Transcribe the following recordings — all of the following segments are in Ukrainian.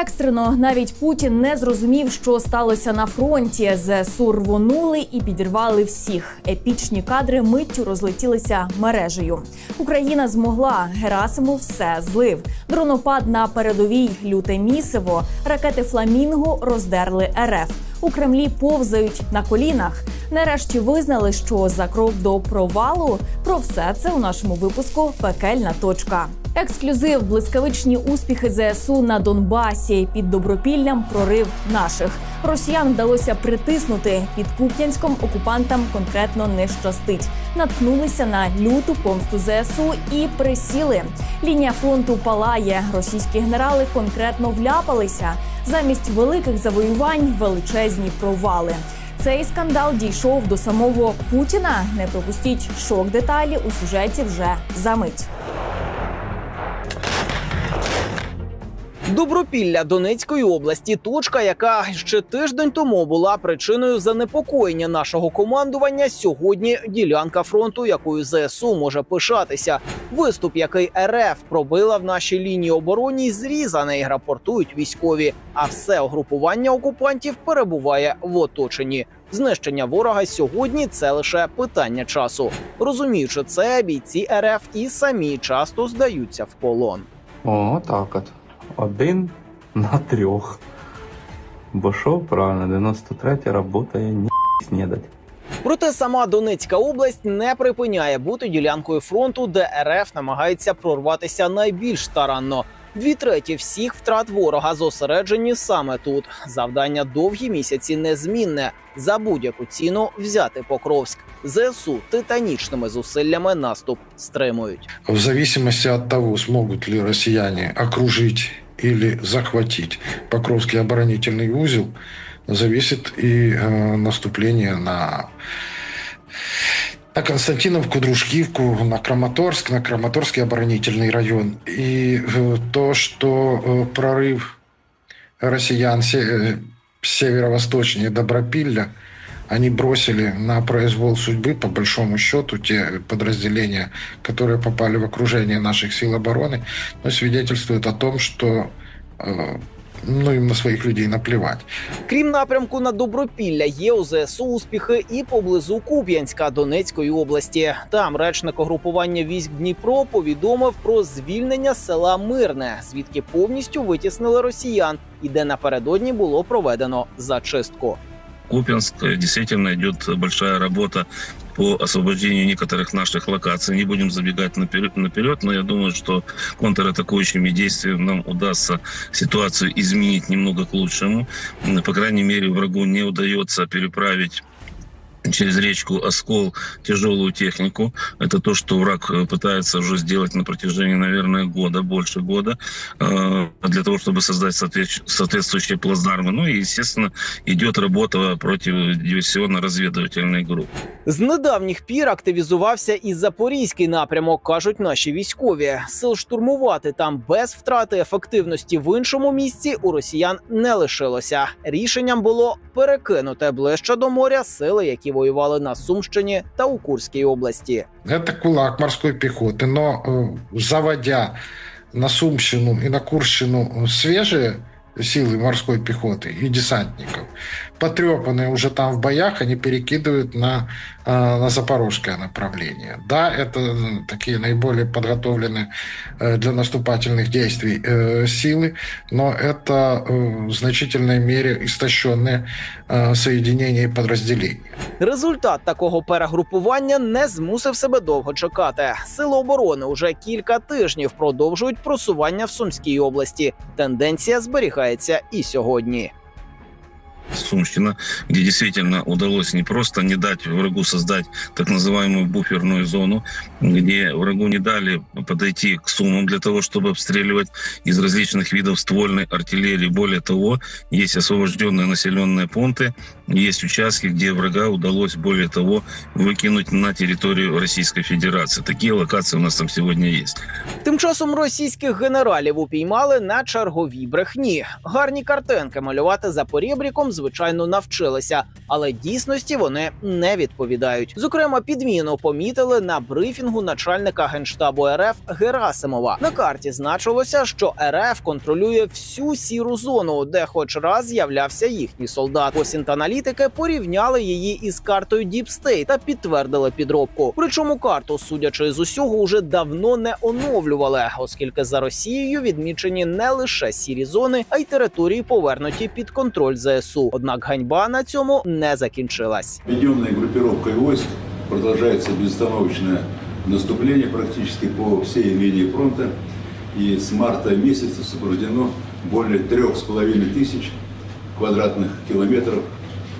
Екстрено навіть Путін не зрозумів, що сталося на фронті. ЗСУ рвонули і підірвали всіх. Епічні кадри миттю розлетілися мережею. Україна змогла. Герасимов все злив. Дронопад на передовій люте місиво. Ракети Фламінго роздерли РФ. У Кремлі повзають на колінах. Нарешті визнали, що за крок до провалу. Про все це у нашому випуску Пекельна точка. Ексклюзив блискавичні успіхи ЗСУ на Донбасі під добропіллям прорив наших росіян вдалося притиснути під Куп'янськом. Окупантам конкретно не щастить. Наткнулися на люту помсту ЗСУ і присіли. Лінія фронту палає. Російські генерали конкретно вляпалися. Замість великих завоювань величезні провали. Цей скандал дійшов до самого Путіна. Не пропустіть шок деталі у сюжеті вже за мить. Добропілля Донецької області, точка, яка ще тиждень тому була причиною занепокоєння нашого командування. Сьогодні ділянка фронту, якою ЗСУ може пишатися. Виступ, який РФ пробила в нашій лінії обороні, зрізаний, рапортують військові. А все угрупування окупантів перебуває в оточенні. Знищення ворога сьогодні це лише питання часу. Розуміючи це, бійці РФ і самі часто здаються в полон. О, так от. Один на трьох. Бо що правильно, 93 работає ні снідать. Проте сама Донецька область не припиняє бути ділянкою фронту, де РФ намагається прорватися найбільш старанно. Дві треті всіх втрат ворога зосереджені саме тут. Завдання довгі місяці незмінне за будь-яку ціну взяти Покровськ. ЗСУ титанічними зусиллями наступ стримують. В зависимости от того, смогут ли россияне окружить или захватить Покровский оборонительный узел, зависит и э, наступление на, на Константиновку, Дружкивку, на Краматорск, на Краматорский оборонительный район. И э, то, что э, прорыв россиян се- э, северо-восточнее Добропилля – они бросили на произвол судьбы, по большому счету, те подразделения, которые попали в окружение наших сил обороны, но свидетельствует о том, что э, ну, им на своих людей наплевать. Крім напрямку на Добропілля, є у ЗСУ успіхи і поблизу Куп'янська Донецької області. Там речник угрупування військ Дніпро повідомив про звільнення села Мирне, звідки повністю витіснили росіян, і де напередодні було проведено зачистку. Купинск э, действительно идет большая работа по освобождению некоторых наших локаций. Не будем забегать наперед, наперед, но я думаю, что контратакующими действиями нам удастся ситуацию изменить немного к лучшему. По крайней мере, врагу не удается переправить через речку Оскол тяжелую технику. Это то, что враг э, пытается уже сделать на протяжении, наверное, года, больше года, э, для того, чтобы создать соответствующие- соответствующие плацдармы. Ну и, естественно, идет работа против диверсионно-разведывательной группы. З недавніх пір активізувався і запорізький напрямок, кажуть наші військові. Сил штурмувати там без втрати ефективності в іншому місці у росіян не лишилося. Рішенням було перекинути ближче до моря сили, які воювали на Сумщині та у Курській області. Это кулак морской пехоты, но э, заводя на Сумщину и на Курщину свежие силы морской пехоты и десантников, потрепанные уже там в боях, они перекидывают на, э, на запорожское направление. Да, это м, такие наиболее подготовленные э, для наступательных действий э, силы, но это э, в значительной мере истощенные э, соединения и подразделения. Результат такого перегрупування не змусив себе довго чекати. Сили оборони уже кілька тижнів продовжують просування в Сумській області. Тенденція зберігається і сьогодні. Сумщина, где действительно удалось не просто не дать врагу создать так называемую буферную зону, где врагу не дали подойти к Сумам для того, чтобы обстреливать из различных видов ствольной артиллерии. Более того, есть освобожденные населенные пункты, есть участки, где врага удалось, более того, выкинуть на территорию Российской Федерации. Такие локации у нас там сегодня есть. Тим часом російських генералів упіймали на черговій брехні. Гарні картинки малювати за порєбріком, звичайно, навчилися, але дійсності вони не відповідають. Зокрема, підміну помітили на брифінгу начальника генштабу РФ Герасимова. На карті значилося, що РФ контролює всю сіру зону, де хоч раз з'являвся їхній солдат. Осінт аналітики порівняли її із картою State та підтвердили підробку. Причому карту, судячи з усього, уже давно не оновлювали, оскільки за Росією відмічені не лише сірі зони, а й території повернуті під контроль ЗСУ. Однак ганьба на цьому не закінчилась. Объединенной группировкой войск продолжается безостановочное наступление практически по всей линии фронта. И с марта месяца освобождено более трех с половиной тысяч квадратных километров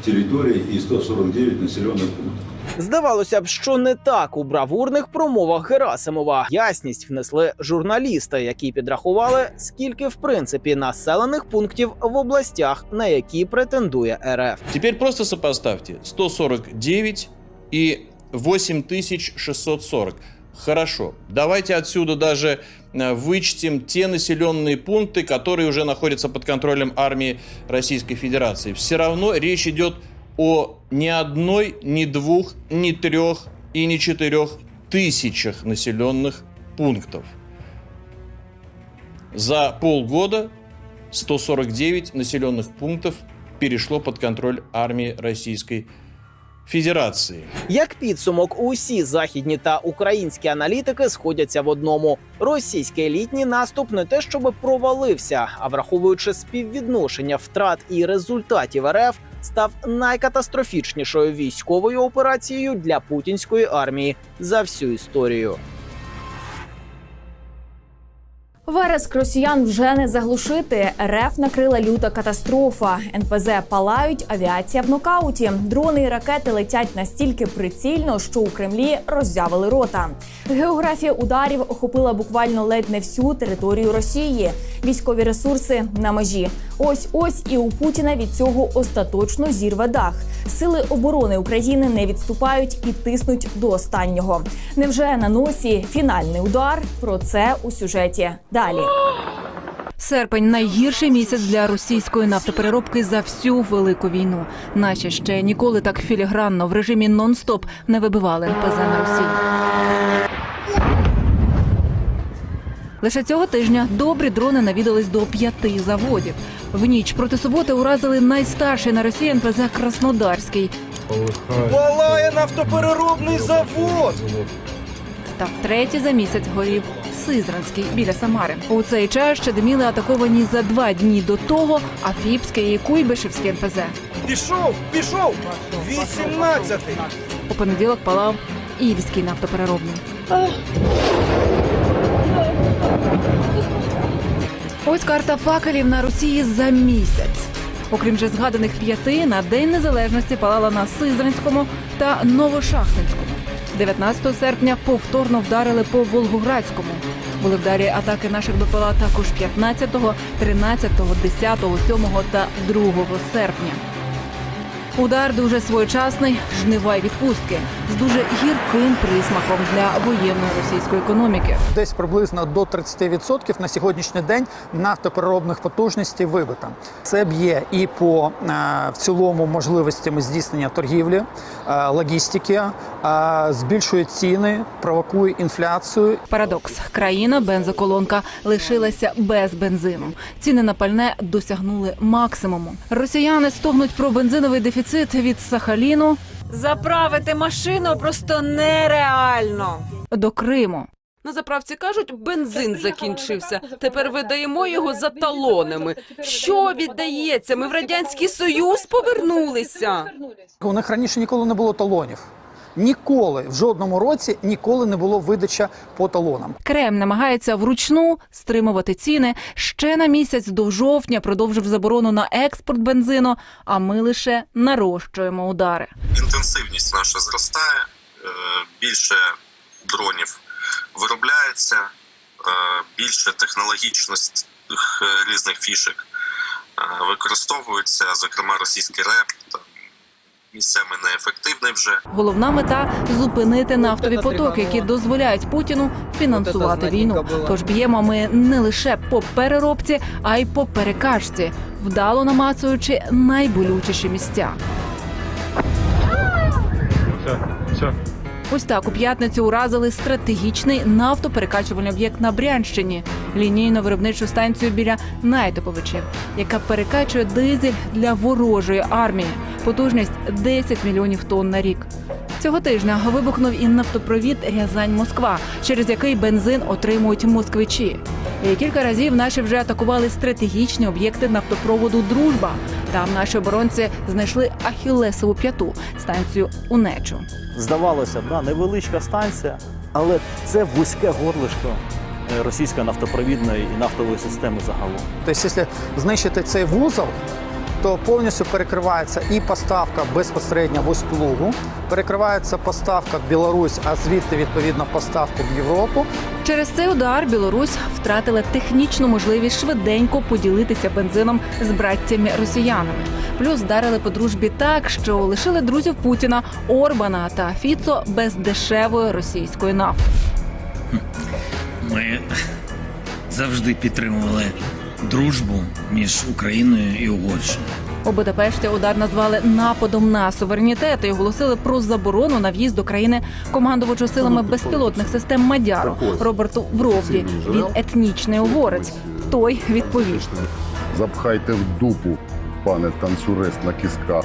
территории и 149 населенных пунктов. Здавалося б, що не так у бравурних промовах Герасимова ясність внесли журналісти, які підрахували, скільки в принципі населених пунктів в областях, на які претендує РФ. Теперь просто сопоставьте 149 и 8640. Хорошо. Давайте отсюда даже э, вычтем те населенные пункты, которые уже находятся под контролем армии Российской Федерации. Все равно речь идет о ни одной, ни двух, ни трех и ни четырех тысячах населенных пунктов. За полгода 149 населенных пунктов перешло под контроль армии Российской Федерации. Як підсумок, усі західні та українські аналітики сходяться в одному: російський елітній наступ не те, щоб провалився, а враховуючи співвідношення втрат і результатів РФ, став найкатастрофічнішою військовою операцією для путінської армії за всю історію. Вереск росіян вже не заглушити. РФ накрила люта катастрофа. НПЗ палають, авіація в нокауті. Дрони і ракети летять настільки прицільно, що у Кремлі роззявили рота. Географія ударів охопила буквально ледь не всю територію Росії. Військові ресурси на межі. Ось ось і у Путіна від цього остаточно зірве дах. Сили оборони України не відступають і тиснуть до останнього. Невже на носі фінальний удар? Про це у сюжеті далі. Серпень найгірший місяць для російської нафтопереробки за всю велику війну. Наші ще ніколи так філігранно в режимі нон-стоп не вибивали НПЗ на Росії. Лише цього тижня добрі дрони навідались до п'яти заводів. В ніч проти суботи уразили найстарший на Росії НПЗ Краснодарський. Палає нафтопереробний завод! Та втретє за місяць горів Сизранський біля Самари. У цей час ще диміли атаковані за два дні до того Афіпське і Куйбишевське НПЗ. Пішов, пішов! 18-й! У понеділок палав Ільський нафтопереробний. Ось карта факелів на Росії за місяць. Окрім вже згаданих п'яти, на День Незалежності палала на Сизранському та Новошахтинському. 19 серпня повторно вдарили по Волгоградському. Були вдарі атаки наших БПЛА також 15, 13, 10, 7 та 2 серпня. Удар дуже своєчасний, жнива й відпустки з дуже гірким присмаком для воєнної російської економіки. Десь приблизно до 30% на сьогоднішній день нафтопереробних потужностей вибито. Це б'є і по е, в цілому можливостями здійснення торгівлі, е, логістики, е, збільшує ціни, провокує інфляцію. Парадокс: країна бензоколонка лишилася без бензину. Ціни на пальне досягнули максимуму. Росіяни стогнуть про бензиновий дефіцит від Сахаліну Заправити машину просто нереально. до Криму. На заправці кажуть, бензин закінчився. Тепер видаємо його за талонами. Що віддається? Ми в радянський союз повернулися. У них раніше ніколи не було талонів. Ніколи в жодному році ніколи не було видача по талонам. Кремль намагається вручну стримувати ціни. Ще на місяць до жовтня продовжив заборону на експорт бензину. А ми лише нарощуємо удари. інтенсивність наша зростає, е, більше дронів виробляється, е, більше технологічних е, різних фішек використовується, зокрема російський реп, там, місцями неефективне. вже. Головна мета зупинити нафтові потоки, які дозволяють Путіну фінансувати війну. Тож б'ємо ми не лише по переробці, а й по перекачці, вдало намацуючи найболючіші місця. Ось так у п'ятницю уразили стратегічний нафтоперекачувальний об'єкт на Брянщині, лінійно виробничу станцію біля Найтоповичів, яка перекачує дизель для ворожої армії. Потужність 10 мільйонів тонн на рік. Цього тижня вибухнув і нафтопровід Рязань-Москва, через який бензин отримують москвичі. Кілька разів наші вже атакували стратегічні об'єкти нафтопроводу Дружба. Там наші оборонці знайшли Ахілесову п'яту станцію Унечу. здавалося б, да, невеличка станція, але це вузьке горлишко е, російської нафтопровідної і нафтової системи загалом. Тобто, якщо знищити цей вузол, то повністю перекривається і поставка безпосередньо в Устилугу, перекривається поставка в Білорусь, а звідти відповідно поставка в Європу. Через цей удар Білорусь втратила технічну можливість швиденько поділитися бензином з браттями росіянами. Плюс вдарили по дружбі так, що лишили друзів Путіна, Орбана та Фіцо без дешевої російської нафти. Ми завжди підтримували дружбу між Україною і Угорщиною. У Будапешті удар назвали нападом на суверенітет і оголосили про заборону на в'їзд до країни командувачу силами безпілотних систем Мадяру Роберту Вровді. Він етнічний угорець. Той відповів. Запхайте в дупу, пане танцюрист на кістках,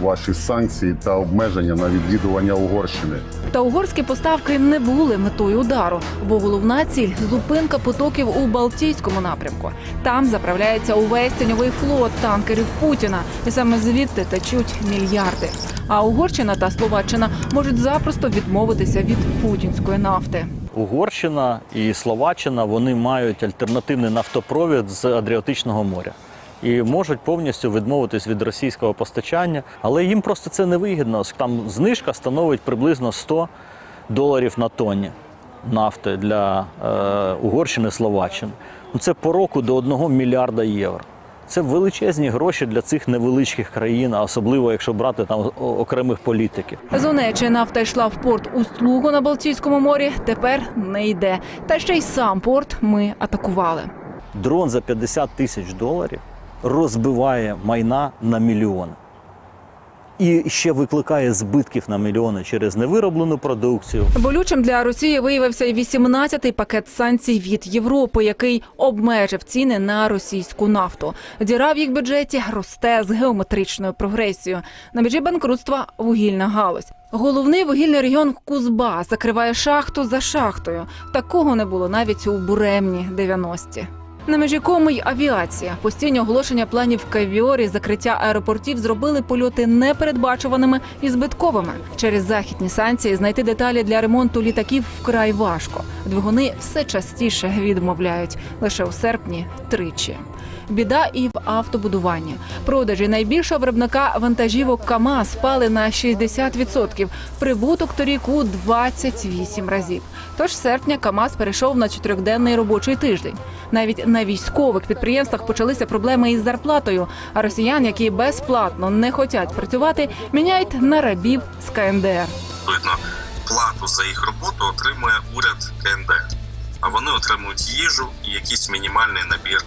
ваші санкції та обмеження на відвідування Угорщини. Та угорські поставки не були метою удару, бо головна ціль зупинка потоків у Балтійському напрямку. Там заправляється увесь тіньовий флот танкерів Путіна, і саме звідти течуть мільярди. А Угорщина та Словаччина можуть запросто відмовитися від путінської нафти. Угорщина і Словаччина вони мають альтернативний нафтопровід з Адріатичного моря. І можуть повністю відмовитись від російського постачання, але їм просто це не вигідно. Там знижка становить приблизно 100 доларів на тонні нафти для е, Угорщини Словаччини. Ну, це по року до 1 мільярда євро. Це величезні гроші для цих невеличких країн, а особливо якщо брати там окремих політиків. З Онечі нафта йшла в порт Усть-Лугу на Балтійському морі. Тепер не йде. Та ще й сам порт ми атакували. Дрон за 50 тисяч доларів розбиває майна на мільйони. І ще викликає збитків на мільйони через невироблену продукцію. Болючим для Росії виявився і 18-й пакет санкцій від Європи, який обмежив ціни на російську нафту. Діра в їх бюджеті росте з геометричною прогресією. На межі банкрутства вугільна галузь. Головний вугільний регіон Кузба закриває шахту за шахтою. Такого не було навіть у буремні 90-ті. На межі коми й авіація. Постійні оголошення планів кавіорі, закриття аеропортів зробили польоти непередбачуваними і збитковими. Через західні санкції знайти деталі для ремонту літаків вкрай важко. Двигуни все частіше відмовляють лише у серпні тричі. Біда і в автобудуванні. Продажі найбільшого виробника вантажівок КАМАЗ впали на 60%. Прибуток торік у 28 разів. Тож серпня КАМАЗ перейшов на чотирьохденний робочий тиждень. Навіть на військових підприємствах почалися проблеми із зарплатою. А росіян, які безплатно не хочуть працювати, міняють на рабів з КНДР. Відповідно, плату за їх роботу отримує уряд КНДР. А вони отримують їжу і якийсь мінімальний набір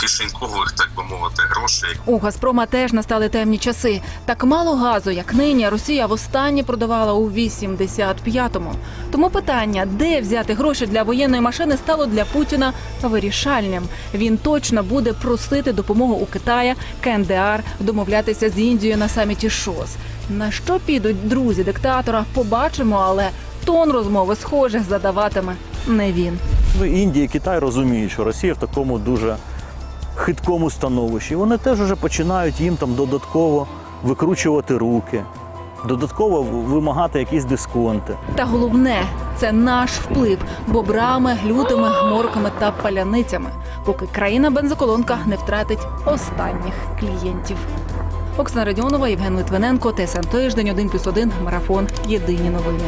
кишенькових, так би мовити, грошей. У Газпрома теж настали темні часи. Так мало газу, як нині, Росія востаннє продавала у 85-му. Тому питання, де взяти гроші для воєнної машини, стало для Путіна вирішальним. Він точно буде просити допомогу у Китая, КНДР, домовлятися з Індією на саміті ШОС. На що підуть друзі диктатора? Побачимо, але тон розмови схоже задаватиме не він. Ну, Індія і Китай розуміють, що Росія в такому дуже хиткому становищі. Вони теж вже починають їм там додатково викручувати руки, додатково вимагати якісь дисконти. Та головне це наш вплив бобрами, лютими, морками та паляницями, поки країна бензоколонка не втратить останніх клієнтів. Оксана Радіонова, Євген Литвиненко, ТСН Тиждень, 1+,1, Марафон. Єдині новини.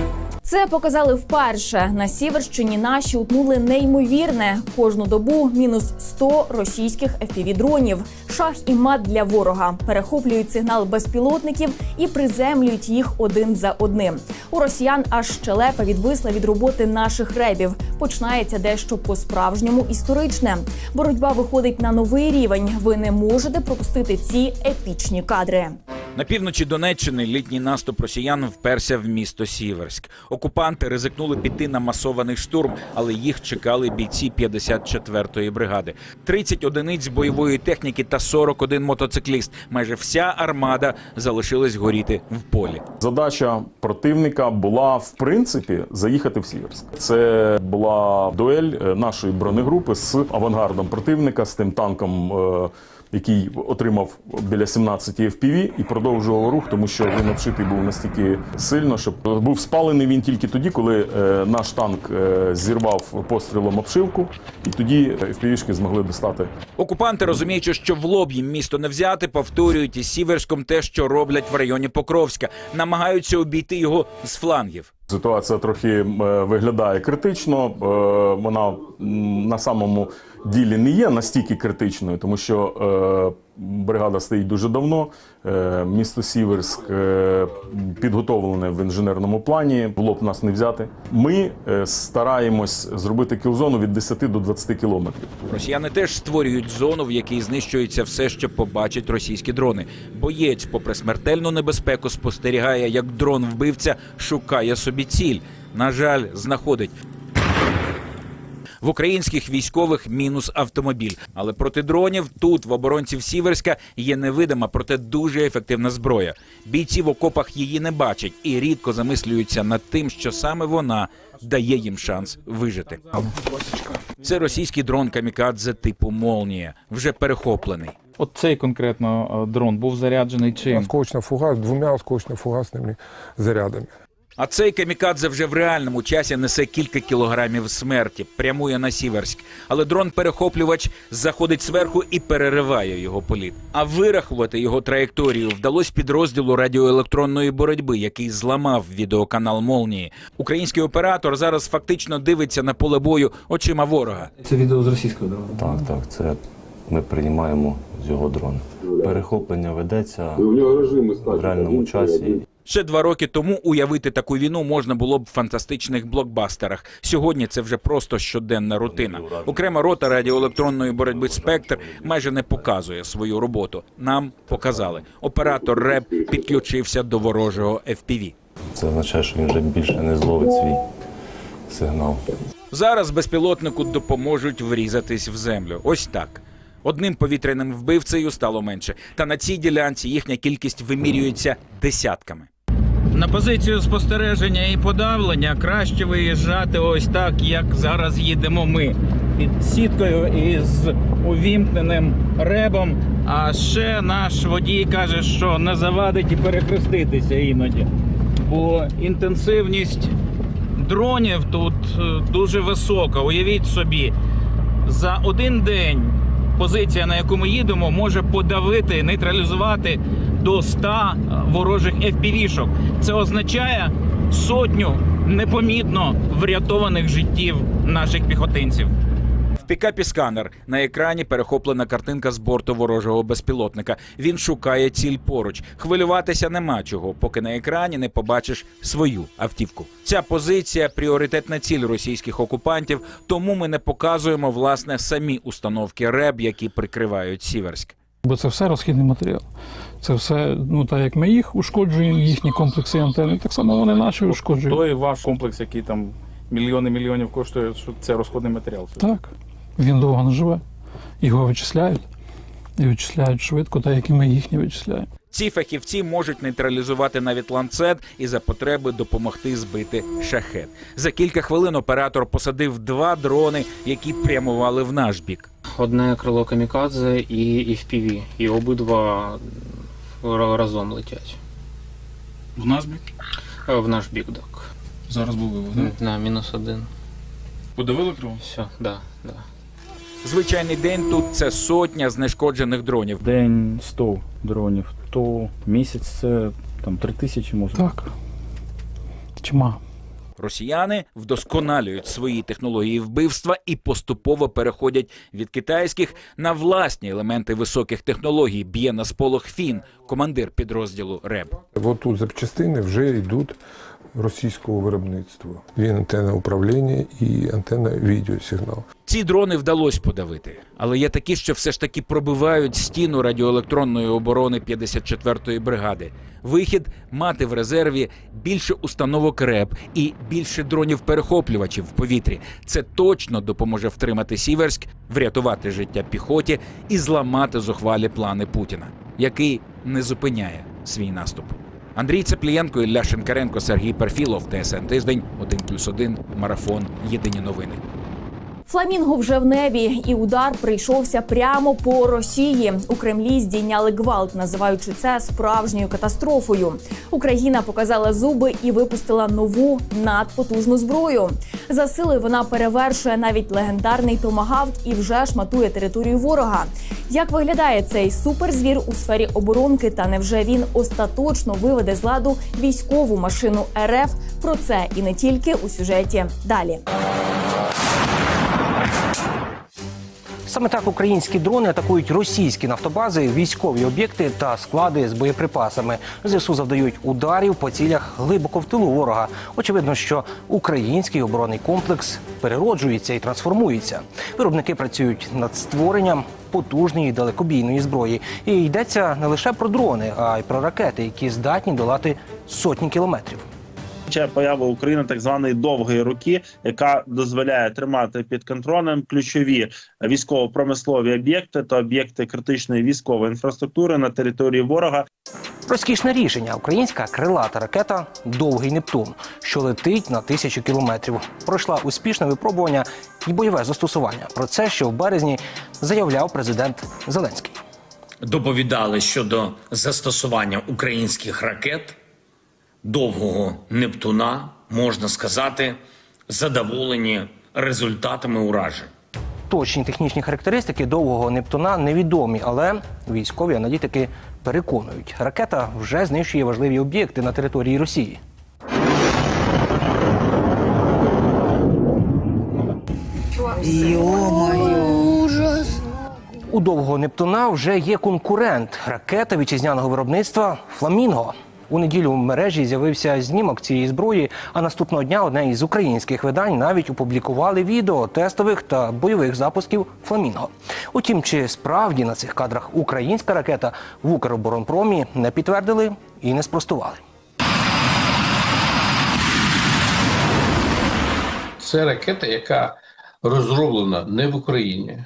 Це показали вперше. На Сіверщині наші утнули неймовірне. Кожну добу мінус 100 російських FPV-дронів. Шах і мат для ворога. Перехоплюють сигнал безпілотників і приземлюють їх один за одним. У росіян аж щелепа відвисла від роботи наших ребів. Починається дещо по-справжньому історичне. Боротьба виходить на новий рівень. Ви не можете пропустити ці епічні кадри. На півночі Донеччини літній наступ росіян вперся в місто Сіверськ. Окупанти ризикнули піти на масований штурм, але їх чекали бійці 54-ї бригади. 30 одиниць бойової техніки та 41 мотоцикліст. Майже вся армада залишилась горіти в полі. Задача противника була в принципі заїхати в Сіверськ. Це була дуель е, нашої бронегрупи з авангардом противника, з тим танком. Який отримав біля 17 FPV і продовжував рух, тому що він обшитий був настільки сильно, що був спалений він тільки тоді, коли е, наш танк е, зірвав пострілом обшивку, і тоді FPV-шки змогли достати Окупанти, розуміючи, що в лоб їм місто не взяти, повторюють із Сіверськом те, що роблять в районі Покровська, намагаються обійти його з флангів. Ситуація трохи е, виглядає критично. Вона на самому ділі не є настільки критичною, тому що е, бригада стоїть дуже давно. Е, Місто Сіверськ е, підготовлене в інженерному плані. Було б нас не взяти. Ми е, стараємось зробити кілзону від 10 до 20 кілометрів. Росіяни теж створюють зону, в якій знищується все, що побачать російські дрони. Боєць, попри смертельну небезпеку, спостерігає, як дрон вбивця шукає собі ціль. На жаль, знаходить. В українських військових мінус автомобіль. Але проти дронів тут, в оборонців Сіверська, є невидима, проте дуже ефективна зброя. Бійці в окопах її не бачать і рідко замислюються над тим, що саме вона дає їм шанс вижити. Це російський дрон камікадзе типу Молнія, вже перехоплений. От цей конкретно е, дрон був заряджений чим? Осколочно фугас двома осколочно-фугасними зарядами. А цей камікадзе вже в реальному часі несе кілька кілограмів смерті, прямує на Сіверськ. Але дрон-перехоплювач заходить зверху і перериває його політ. А вирахувати його траєкторію вдалося підрозділу радіоелектронної боротьби, який зламав відеоканал Молнії. Український оператор зараз фактично дивиться на поле бою очима ворога. Це відео з російського дрона. Так, так, це ми приймаємо з його дрона. Перехоплення ведеться в реальному часі. Ще два роки тому уявити таку війну можна було б в фантастичних блокбастерах. Сьогодні це вже просто щоденна рутина. Окрема рота радіоелектронної боротьби спектр майже не показує свою роботу. Нам показали. Оператор РЕБ підключився до ворожого FPV. Це означає, що він вже більше не зловить свій сигнал. Зараз безпілотнику допоможуть врізатись в землю. Ось так. Одним повітряним вбивцею стало менше. Та на цій ділянці їхня кількість вимірюється десятками. На позицію спостереження і подавлення краще виїжджати ось так, як зараз їдемо ми. Під сіткою із увімкненим ребом. А ще наш водій каже, що не завадить і перехреститися іноді. Бо інтенсивність дронів тут е, дуже висока. Уявіть собі, за один день позиція, на яку ми їдемо, може подавити, нейтралізувати до 100 ворожих FPV-шок. Це означає сотню непомітно врятованих життів наших піхотинців. В пікапі сканер на екрані перехоплена картинка з борту ворожого безпілотника. Він шукає ціль поруч. Хвилюватися нема чого, поки на екрані не побачиш свою автівку. Ця позиція пріоритетна ціль російських окупантів, тому ми не показуємо власне самі установки РЕБ, які прикривають Сіверськ. Бо це все розхідний матеріал. Це все, ну так як ми їх ушкоджуємо, їхні комплекси антени, так само вони наші ушкоджують. Той ваш комплекс, який там мільйони мільйонів коштує, що це розходний матеріал. Так. Він довго не живе. Його вичисляють. І вичисляють швидко, так як і ми їхні вичисляємо. Ці фахівці можуть нейтралізувати навіть ланцет і за потреби допомогти збити шахет. За кілька хвилин оператор посадив два дрони, які прямували в наш бік. Одне крило камікадзе і FPV. І обидва разом летять. В наш бік? Е, В наш бік, так. Зараз був вивод, да? На мінус один. Подавили кров? Все, да, да. Звичайний день тут це сотня знешкоджених дронів. День 100 дронів, то місяць це там 3 тисячі може. Так. Тьма. Росіяни вдосконалюють свої технології вбивства і поступово переходять від китайських на власні елементи високих технологій. Б'є на сполох Фін, командир підрозділу РЕБ. Вот тут запчастини вже йдуть російського виробництва. Він антенна управління і антенна відеосигнал. Ці дрони вдалося подавити, але є такі, що все ж таки пробивають стіну радіоелектронної оборони 54-ї бригади. Вихід мати в резерві більше установок РЕБ і більше дронів-перехоплювачів в повітрі. Це точно допоможе втримати Сіверськ, врятувати життя піхоті і зламати зухвалі плани Путіна, який не зупиняє свій наступ. Андрій Цеплієнко, Ілля Шинкаренко, Сергій Перфілов, ТСН Тиждень, 1+,1, Марафон, Єдині новини. Фламінго вже в небі, і удар прийшовся прямо по Росії. У Кремлі здійняли гвалт, називаючи це справжньою катастрофою. Україна показала зуби і випустила нову надпотужну зброю. За силою вона перевершує навіть легендарний томагавк і вже шматує територію ворога. Як виглядає цей суперзвір у сфері оборонки? Та невже він остаточно виведе з ладу військову машину РФ? Про це і не тільки у сюжеті далі. Саме так українські дрони атакують російські нафтобази, військові об'єкти та склади з боєприпасами. ЗСУ завдають ударів по цілях глибоко в тилу ворога. Очевидно, що український оборонний комплекс перероджується і трансформується. Виробники працюють над створенням потужної далекобійної зброї. І йдеться не лише про дрони, а й про ракети, які здатні долати сотні кілометрів. Ще поява України так званої довгої руки, яка дозволяє тримати під контролем ключові військово-промислові об'єкти та об'єкти критичної військової інфраструктури на території ворога. Розкішне рішення. Українська крилата ракета Довгий Нептун, що летить на тисячу кілометрів. Пройшла успішне випробування і бойове застосування. Про це, що в березні заявляв президент Зеленський. Доповідали щодо застосування українських ракет довгого Нептуна, можна сказати, задоволені результатами уражень. Точні технічні характеристики довгого Нептуна невідомі, але військові аналітики переконують, ракета вже знищує важливі об'єкти на території Росії. Ужас. У довгого Нептуна вже є конкурент ракета вітчизняного виробництва Фламінго. У неділю в мережі з'явився знімок цієї зброї. А наступного дня одне із українських видань навіть опублікували відео тестових та бойових запусків Фламінго. Утім, чи справді на цих кадрах українська ракета в Укроборонпромі не підтвердили і не спростували. Це ракета, яка розроблена не в Україні,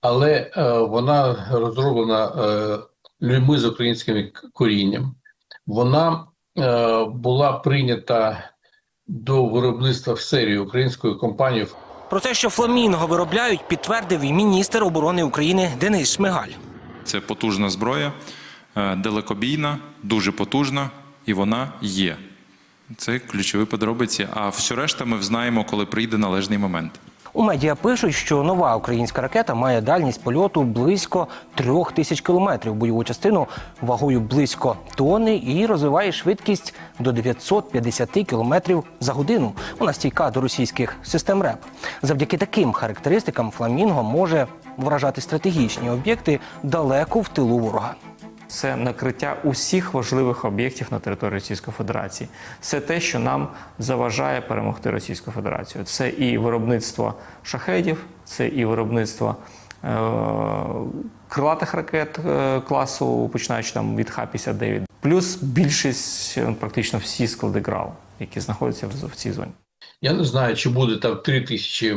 але е, вона розроблена е, людьми з українським корінням. Вона е, була прийнята до виробництва в серії українською компанією Про те, що Фламінго виробляють, підтвердив і міністр оборони України Денис Шмигаль. Це потужна зброя, е, далекобійна, дуже потужна, і вона є. Це ключові подробиці. А всю решта ми взнаємо, коли прийде належний момент. У медіа пишуть, що нова українська ракета має дальність польоту близько трьох тисяч кілометрів, бойову частину вагою близько тонни і розвиває швидкість до 950 кілометрів за годину. Вона стійка до російських систем РЕП. Завдяки таким характеристикам Фламінго може вражати стратегічні об'єкти далеко в тилу ворога. Це накриття усіх важливих об'єктів на території Російської Федерації. Це те, що нам заважає перемогти Російську Федерацію. Це і виробництво шахедів, це і виробництво е- крилатих ракет е, класу, починаючи там від Х-59, плюс більшість, е, практично всі склади ГРАУ, які знаходяться в, цій зоні. Я не знаю, чи буде там 3 тисячі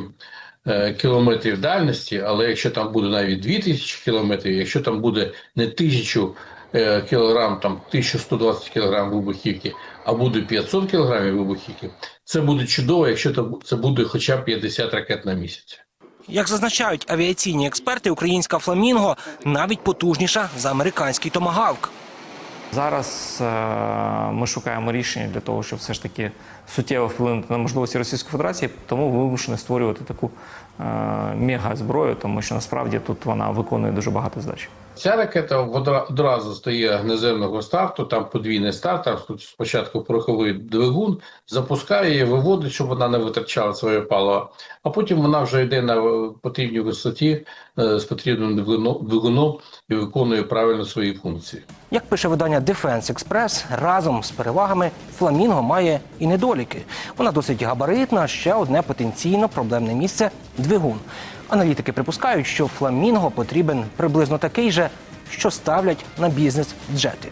кілометрів дальності, але якщо там буде навіть 2 тисячі кілометрів, якщо там буде не тисячу е, кілограм, там 1120 кілограм вибухівки, а буде 500 кілограмів вибухівки, це буде чудово, якщо це буде хоча б 50 ракет на місяць. Як зазначають авіаційні експерти, українська фламінго навіть потужніша за американський томагавк. Зараз е, ми шукаємо рішення для того, щоб все ж таки суттєво вплинути на можливості Російської Федерації, тому вимушені створювати таку е, мега-зброю, тому що насправді тут вона виконує дуже багато задач. Ця ракета одра- одразу стає агнеземного старту, там подвійний старт, там спочатку пороховий двигун, запускає її, виводить, щоб вона не витрачала своє паливо, а потім вона вже йде на е, потрібній висоті е, з потрібним двигуном і виконує правильно свої функції. Як пише видання Defense Express, разом з перевагами Фламінго має і недоліки. Вона досить габаритна, ще одне потенційно проблемне місце двигун. Аналітики припускають, що Фламінго потрібен приблизно такий же, що ставлять на бізнес джети.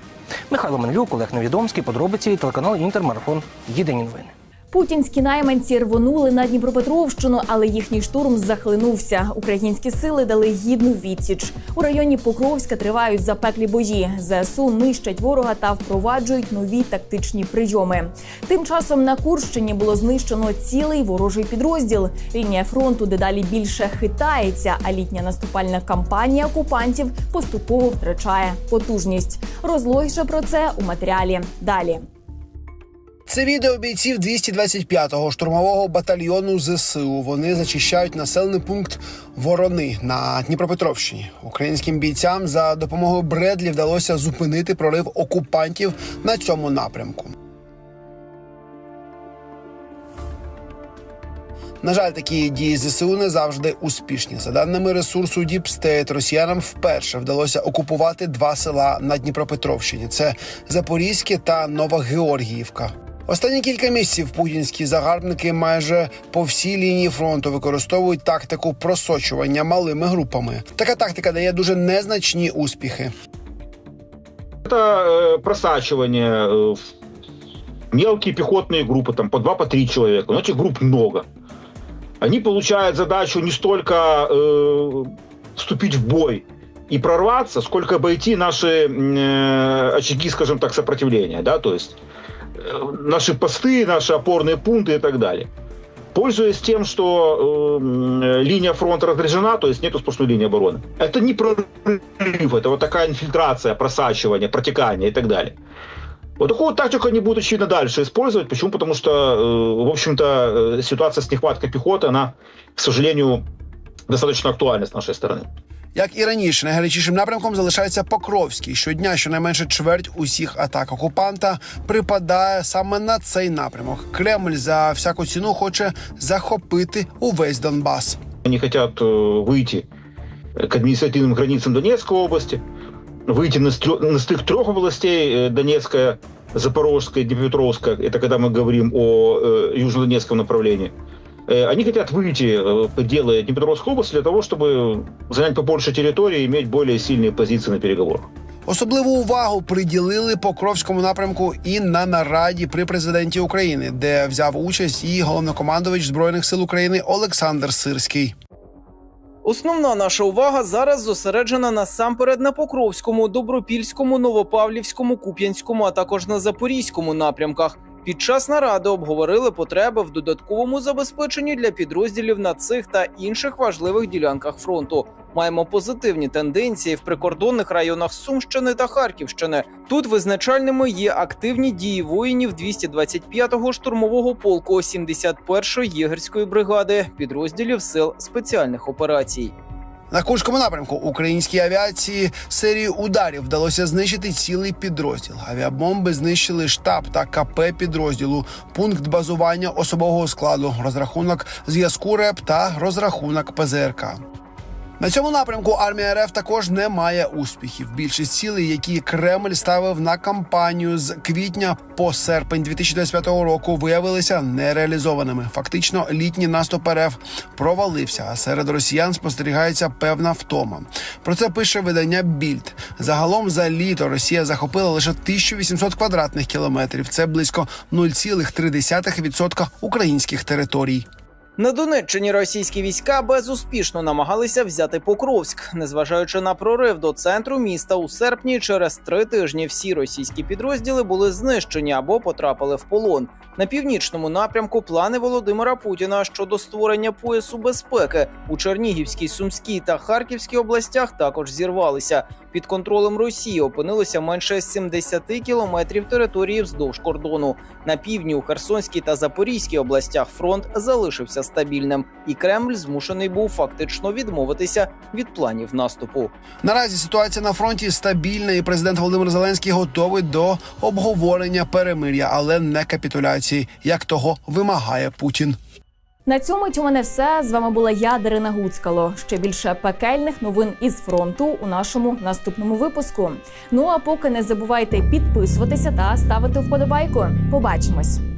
Михайло Менлюк, Олег Невідомський, подробиці телеканал Інтермарафон. Єдині новини. Путінські найманці рвонули на Дніпропетровщину, але їхній штурм захлинувся. Українські сили дали гідну відсіч. У районі Покровська тривають запеклі бої. ЗСУ нищать ворога та впроваджують нові тактичні прийоми. Тим часом на Курщині було знищено цілий ворожий підрозділ. Лінія фронту дедалі більше хитається, а літня наступальна кампанія окупантів поступово втрачає потужність. Розлогіше про це у матеріалі далі. Це відео бійців 225-го штурмового батальйону ЗСУ. Вони зачищають населений пункт Ворони на Дніпропетровщині. Українським бійцям за допомогою Бредлі вдалося зупинити прорив окупантів на цьому напрямку. На жаль, такі дії ЗСУ не завжди успішні. За даними ресурсу State, росіянам вперше вдалося окупувати два села на Дніпропетровщині: це Запорізьке та Новогеоргіївка. Останні кілька місяців путінські загарбники майже по всій лінії фронту використовують тактику просочування малими групами. Така тактика дає дуже незначні успіхи. Это э, просачивание э, в мелкие пехотные группы, там по два, по три человека. Но этих групп много. Они получают задачу не столько э, вступить в бой и прорваться, сколько обойти наши э, очаги, скажем так, сопротивления, да, то есть э, наши посты, наши опорные пункты и так далее. Пользуясь тем, что э, линия фронта разряжена, то есть нету сплошной линии обороны. Это не прорыв, это вот такая инфильтрация, просачивание, протекание и так далее. Вот такую тактику они будут очевидно дальше использовать. Почему? Потому что, э, в общем-то, э, ситуация с нехваткой пехоты, она, к сожалению, достаточно актуальна с нашей стороны. Як і раніше, найгарячішим напрямком залишається Покровський. Щодня щонайменше чверть усіх атак окупанта припадає саме на цей напрямок. Кремль за всяку ціну хоче захопити увесь Донбас. Они хотят э, выйти к административным границам Донецкой области, выйти на, стрё- на стык трех областей э, Донецкая, Запорожская, Днепропетровская. Это когда мы говорим о э, южнодонецком направлении. Э, Они хотят выйти э, в пределы Днепропетровской области для того, чтобы занять побольше территории и иметь более сильные позиции на переговорах. Особливу увагу приділили Покровському напрямку і на нараді при президенті України, де взяв участь і головнокомандувач збройних сил України Олександр Сирський. Основна наша увага зараз зосереджена насамперед на Покровському, Добропільському, Новопавлівському, Куп'янському, а також на Запорізькому напрямках. Під час наради обговорили потреби в додатковому забезпеченні для підрозділів на цих та інших важливих ділянках фронту. Маємо позитивні тенденції в прикордонних районах Сумщини та Харківщини. Тут визначальними є активні дії воїнів 225-го штурмового полку 71-ї єгерської бригади, підрозділів сил спеціальних операцій. На Курському напрямку українській авіації серію ударів вдалося знищити цілий підрозділ. Авіабомби знищили штаб та КП підрозділу, пункт базування особового складу, розрахунок зв'язку РЕП та розрахунок ПЗРК. На цьому напрямку армія РФ також не має успіхів. Більшість цілей, які Кремль ставив на кампанію з квітня по серпень 2025 року, виявилися нереалізованими. Фактично, літній наступ РФ провалився, а серед росіян спостерігається певна втома. Про це пише видання Більд. Загалом за літо Росія захопила лише 1800 квадратних кілометрів. Це близько 0,3% українських територій. На Донеччині російські війська безуспішно намагалися взяти Покровськ, незважаючи на прорив до центру міста у серпні. Через три тижні всі російські підрозділи були знищені або потрапили в полон. На північному напрямку плани Володимира Путіна щодо створення поясу безпеки у Чернігівській, Сумській та Харківській областях також зірвалися. Під контролем Росії опинилося менше 70 кілометрів території вздовж кордону. На півдні у Херсонській та Запорізькій областях фронт залишився стабільним, і Кремль змушений був фактично відмовитися від планів наступу. Наразі ситуація на фронті стабільна, і президент Володимир Зеленський готовий до обговорення перемир'я, але не капітуляції, як того вимагає Путін. На цьому у мене все. З вами була я, Дарина Гуцкало. Ще більше пекельних новин із фронту у нашому наступному випуску. Ну а поки не забувайте підписуватися та ставити вподобайку. Побачимось.